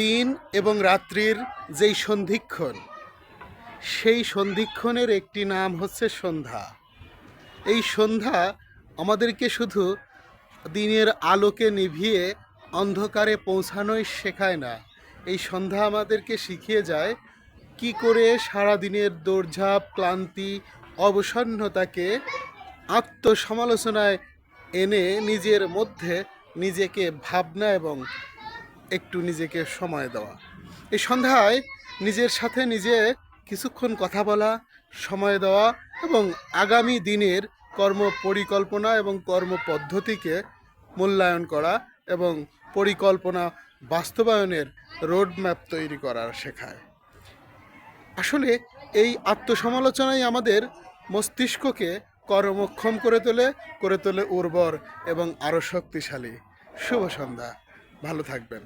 দিন এবং রাত্রির যেই সন্ধিক্ষণ, সেই সন্ধিক্ষণের একটি নাম হচ্ছে সন্ধ্যা। এই সন্ধ্যা আমাদেরকে শুধু দিনের আলোকে নিভিয়ে অন্ধকারে পৌঁছানোই শেখায় না। এই সন্ধ্যা আমাদেরকে শিখিয়ে যায় কি করে সারা দিনের দৌড়ঝাঁপ, ক্লান্তি, অবসন্নতাকে আত্মসমালোচনায় এনে নিজের মধ্যে নিজেকে ভাবনা এবং একটু নিজেকে সময় দেওয়া। এই সন্ধ্যায় নিজের সাথে নিজে কিছুক্ষণ কথা বলা, সময় দেওয়া এবং আগামী দিনের কর্ম পরিকল্পনা এবং কর্ম পদ্ধতিকে মূল্যায়ন করা এবং পরিকল্পনা বাস্তবায়নের রোডম্যাপ তৈরি করা শেখায়। আসলে এই আত্মসমালোচনাই আমাদের মস্তিষ্ককে কর্মক্ষম করে তোলে করে তোলে উর্বর এবং আরও শক্তিশালী। শুভ সন্ধ্যা। ভালো থাকবেন।